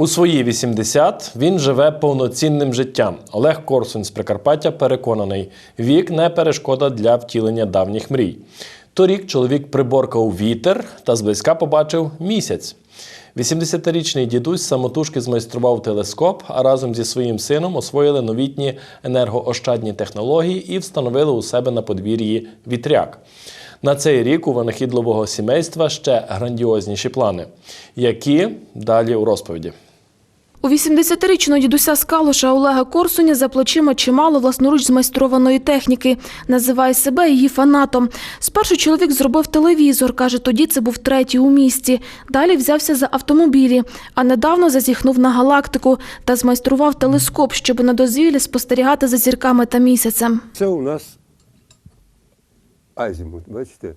У свої 80 він живе повноцінним життям. Олег Корсунь з Прикарпаття переконаний, вік не перешкода для втілення давніх мрій. Торік чоловік приборкав вітер та зблизька побачив місяць. 80-річний дідусь самотужки змайстрував телескоп, а разом зі своїм сином освоїли новітні енергоощадні технології і встановили у себе на подвір'ї вітряк. На цей рік у винахідливого сімейства ще грандіозніші плани, які далі у розповіді. У 80-річного дідуся з Калуша Олега Корсуня за плечима чимало власноруч змайстрованої техніки. Називає себе її фанатом. Спершу чоловік зробив телевізор, каже, тоді це був третій у місті. Далі взявся за автомобілі, а недавно зазіхнув на галактику та змайстрував телескоп, щоб на дозвіллі спостерігати за зірками та місяцем. Це у нас азімут, бачите?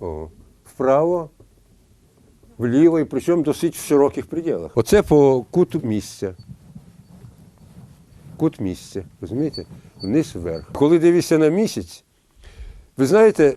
О. Вправо, вліво, і причому досить в широких пределах. Оце по куту місця. Кут місця, розумієте? Вниз вверх. Коли дивишся на місяць, ви знаєте,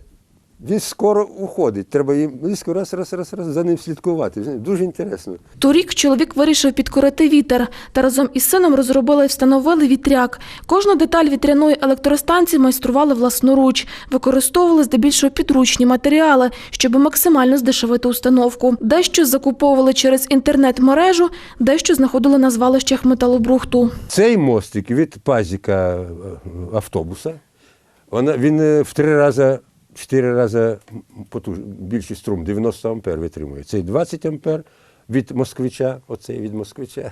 він скоро уходить. Треба їм близько раз, раз, раз, раз за ним слідкувати. Дуже інтересно. Торік чоловік вирішив підкорити вітер та разом із сином розробили і встановили вітряк. Кожну деталь вітряної електростанції майстрували власноруч, використовували здебільшого підручні матеріали, щоб максимально здешевити установку. Дещо закуповували через інтернет-мережу, дещо знаходили на звалищах металобрухту. Цей мостик від пазіка е, автобуса, вона, він е, в три рази, чотири рази потуж, більший струм, 90 ампер витримує. Цей 20 ампер від москвича, оцей від москвича,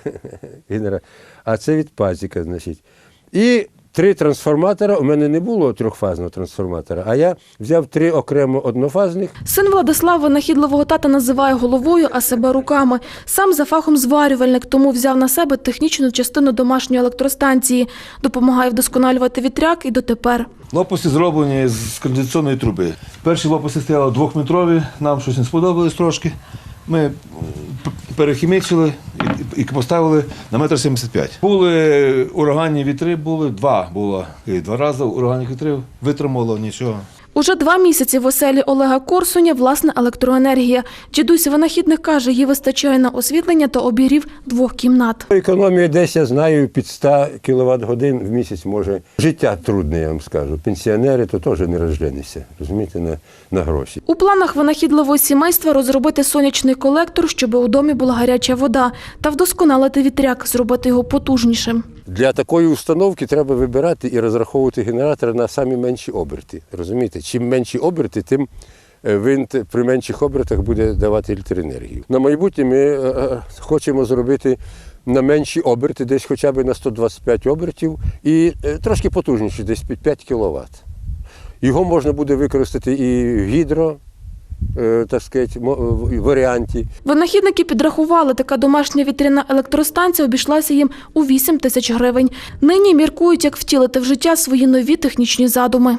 а це від пазіка, значить. І три трансформатора. У мене не було трьохфазного трансформатора, а я взяв три окремо однофазних. Син Владислав винахідливого тата називає головою, а себе руками. Сам за фахом зварювальник, тому взяв на себе технічну частину домашньої електростанції. Допомагає вдосконалювати вітряк і дотепер. Лопасті зроблені з конденсаційної труби. Перші лопасті стояли двохметрові, нам щось не сподобалось трошки. Ми м, перехімічили і, поставили на метр 75. Були ураганні вітри, були два було. І два рази ураганних вітрів витримало нічого. Уже два місяці в оселі Олега Корсуня власна електроенергія. Дідусь винахідник каже, їй вистачає на освітлення та обігрів двох кімнат. Економія десь, я знаю, під 100 кВт годин в місяць може. Життя трудне, я вам скажу. Пенсіонери то теж не розженися, розумієте, на, на гроші. У планах винахідливого сімейства розробити сонячний колектор, щоб у домі була гаряча вода, та вдосконалити вітряк, зробити його потужнішим. Для такої установки треба вибирати і розраховувати генератор на самі менші оберти. Розумієте? Чим менші оберти, тим е, він те- при менших обертах буде давати електроенергію. На майбутнє ми е, е, хочемо зробити на менші оберти, десь хоча б на 125 обертів, і трошки потужніше, десь під 5 кВт. Його можна буде використати і в гідро, так сказати, варіанті. Винахідники підрахували, така домашня вітряна електростанція обійшлася їм у 8 тисяч гривень. Нині міркують, як втілити в життя свої нові технічні задуми.